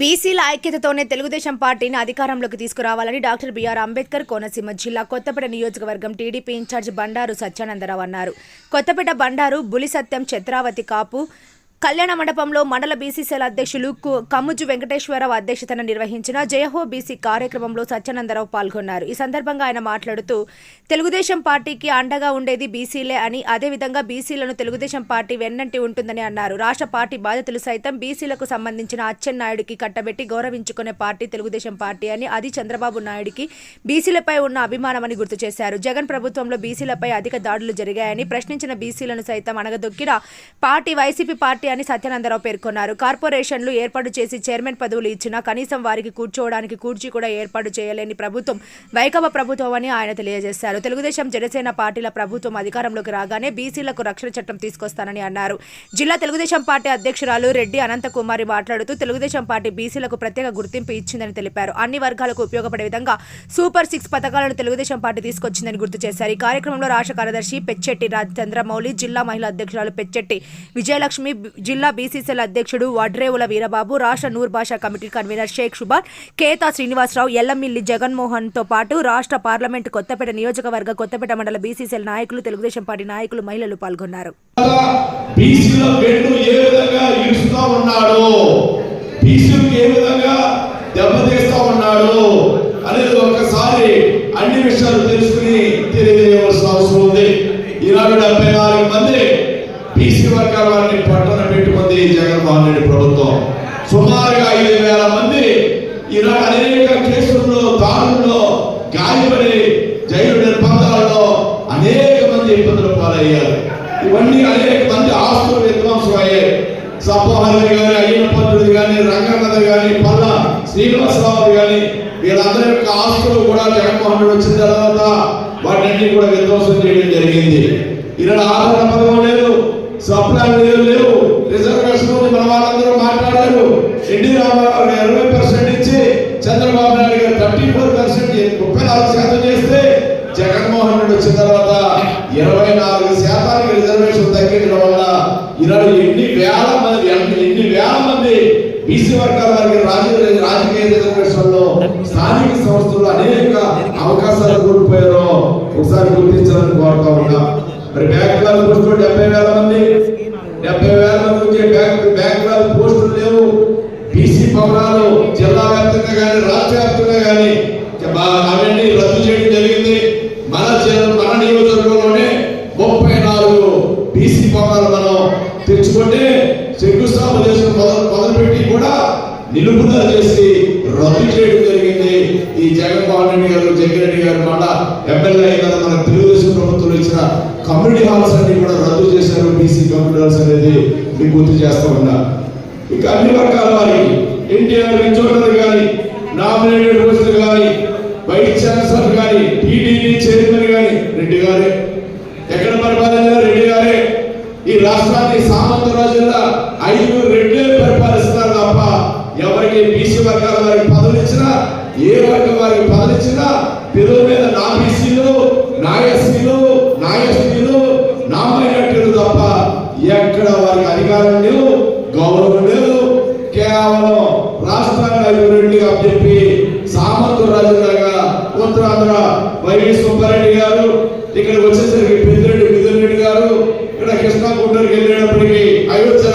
బీసీల ఐక్యతతోనే తెలుగుదేశం పార్టీని అధికారంలోకి తీసుకురావాలని డాక్టర్ బీఆర్ అంబేద్కర్ కోనసీమ జిల్లా కొత్తపేట నియోజకవర్గం టీడీపీ ఇన్ఛార్జ్ బండారు సత్యానందరావు అన్నారు. కొత్తపేట బండారు బులి సత్యం చిత్రావతి కాపు కళ్యాణ మండపంలో మండల బీసీసీల అధ్యక్షులు కు- కమ్ముజు వెంకటేశ్వరరావు అధ్యక్షతన నిర్వహించిన జయహో బీసీ కార్యక్రమంలో సత్యానందరావు పాల్గొన్నారు. ఈ సందర్భంగా ఆయన మాట్లాడుతూ తెలుగుదేశం పార్టీకి అండగా ఉండేది బీసీలే అని అదేవిధంగా బీసీలను తెలుగుదేశం పార్టీ వెన్నంటి ఉంటుందని అన్నారు. రాష్ట్ర పార్టీ బాధ్యతలు సైతం బీసీలకు సంబంధించిన అచ్చెన్నాయుడికి కట్టబెట్టి గౌరవించుకునే పార్టీ తెలుగుదేశం పార్టీ అని అది చంద్రబాబు నాయుడికి బీసీలపై ఉన్న అభిమానమని గుర్తు చేశారు. జగన్ ప్రభుత్వంలో బీసీలపై అధిక దాడులు జరిగాయని ప్రశ్నించిన బీసీలను సైతం అణగదొక్కిన పార్టీ వైసీపీ పార్టీ అని సత్యానందరావు పేర్కొన్నారు. కార్పొరేషన్లు ఏర్పాటు చేసి చైర్మన్ పదవులు ఇచ్చినా కనీసం వారికి కూర్చోవడానికి కూర్చీ కూడా ఏర్పాటు చేయలేని ప్రభుత్వం వైకవ ప్రభుత్వం అని ఆయన తెలియజేశారు. తెలుగుదేశం జనసేన పార్టీల ప్రభుత్వం అధికారంలోకి రాగానే బీసీలకు రక్షణ చట్టం తీసుకొస్తానని అన్నారు. జిల్లా తెలుగుదేశం పార్టీ అధ్యక్షురాలు రెడ్డి అనంతకుమారి మాట్లాడుతూ తెలుగుదేశం పార్టీ బీసీలకు ప్రత్యేక గుర్తింపు ఇచ్చిందని తెలిపారు. అన్ని వర్గాలకు ఉపయోగపడే విధంగా సూపర్ సిక్స్ పథకాలను తెలుగుదేశం పార్టీ తీసుకొచ్చిందని గుర్తు చేశారు. ఈ కార్యక్రమంలో రాష్ట్ర కార్యదర్శి పెచ్చెట్టి రాజ్ చంద్రమౌళి జిల్లా మహిళా అధ్యక్షురాలు పెచ్చెట్టి విజయలక్ష్మి జిల్లా బీసీసీఎల్ అధ్యక్షుడు వడ్రేవుల వీరబాబు రాష్ట్ర నూర్ భాషా కమిటీ కన్వీనర్ షేక్ షుబాన్ కేతా శ్రీనివాసరావు ఎల్లమిల్లి జగన్మోహన్తో పాటు రాష్ట్ర పార్లమెంటు కొత్తపేట నియోజకవర్గ కొత్తపేట మండల బీసీసీఎల్ నాయకులు తెలుగుదేశం పార్టీ నాయకులు మహిళలు పాల్గొన్నారు. అనేది ఒకసారి అన్ని విషయాలు తెలుసుకుని తెలియజేయవలసిన అవసరం ఉంది. ఈనాడు డెబ్బై నాలుగు మంది బీసీ వర్గాల వారిని పట్టణ పెట్టుకుంది జగన్మోహన్ రెడ్డి ప్రభుత్వం. సుమారుగా ఐదు వేల మంది ఈనాడు అనేక కేసుల్లో దాడుల్లో గాయపడి జైలు నిర్బంధాలలో అనేక మంది ఇబ్బందులు పాలయ్యారు. ఇవన్నీ అనేక మంది ఆస్తులు విధ్వంసం అయ్యాయి. సపోహరి గాని అయ్యన పంతుడు గాని రంగనాథ గాని పల్ల శ్రీనివాసరావు గాని వీళ్ళందరి యొక్క ఆస్తులు కూడా జగన్మోహన్ రెడ్డి వచ్చిన తర్వాత వాటిని కూడా విధ్వంసం చేయడం జరిగింది. ఈనాడు ఆధార పదం లేదు. స్వప్నాలు ఏం లేవు. రిజర్వేషన్ ఉంది. మన వాళ్ళందరూ మాట్లాడారు. ఎన్టీ రామారావు ఇరవై పర్సెంట్ ఇచ్చి చంద్రబాబు నాయుడు గారు థర్టీ ఫోర్ పర్సెంట్ ముప్పై నాలుగు శాతం చేస్తే జగన్మోహన్ రెడ్డి వచ్చిన తర్వాత ఇరవై నాలుగు శాతానికి రిజర్వేషన్ తగ్గించడం వల్ల ఈనాడు ఎన్ని వేల మంది ఎన్ని ఎన్ని వేల మంది బీసీ వర్గాల వారికి రాజకీయ రాజకీయ రిజర్వేషన్లో స్థానిక సంస్థలు అనేక అవకాశాలు కోల్పోయారో ఒకసారి గుర్తించాలని కోరుతా ఉన్నా. మరి బ్యాంకుల పోస్టులు డెబ్బై వేల కానీ అవన్నీ రద్దు చేయడం జరిగింది. మన మన నియోజకవర్గంలోనే ముప్పై నాలుగు బీసీ భవనాలు మనం తెచ్చుకుంటే శంకుస్థాపన చేసిన మొదలు మొదలుపెట్టి కూడా నిలుపుదల చేసి రద్దు చేయడం జరిగింది. ఈ జగన్మోహన్ రెడ్డి గారు జగ్గిరెడ్డి గారు మాట ఎమ్మెల్యే అయిన మన తెలుగుదేశం ప్రభుత్వం ఇచ్చిన కమ్యూనిటీ హాల్స్ అన్ని కూడా రద్దు చేశారు. బీసీ కమ్యూనిటీ హాల్స్ అనేది మీకు గుర్తు చేస్తా ఉన్నా. ఇక అన్ని వర్గాల వారికి ఎన్టీఆర్ రిజోనర్ కానీ నామినేటెడ్ పోస్టులు కానీ వైస్ ఛాన్సలర్ కానీ టీడీపీ చైర్మన్ కానీ రెడ్డి గారే. ఎక్కడ పరిపాలన రెడ్డి గారే? ఈ రాష్ట్రాన్ని సామంత జిల్లా ఐదుగురు రెడ్లే పరిపాలిస్తారు తప్ప ఎవరికి బీసీ వర్గాల వారికి పదవులు ఇచ్చినా ఏ వర్గం వారికి పదవులు ఇచ్చినా పిల్లల మీద నా బీసీలు నా ఎస్సీలు నా ఎస్టీలు నా మైనార్టీలు తప్ప ఎక్కడ వారికి అధికారం లేదు గౌరవం లేదు కేవలం రాష్ట్ర వైవి సుబ్బారెడ్డి గారు ఇక్కడికి వచ్చేసరికి పెద్దిరెడ్డి మిథున్ రెడ్డి గారు ఇక్కడ కృష్ణా గుంటూరుకి వెళ్ళినప్పటికీ అయోధ్య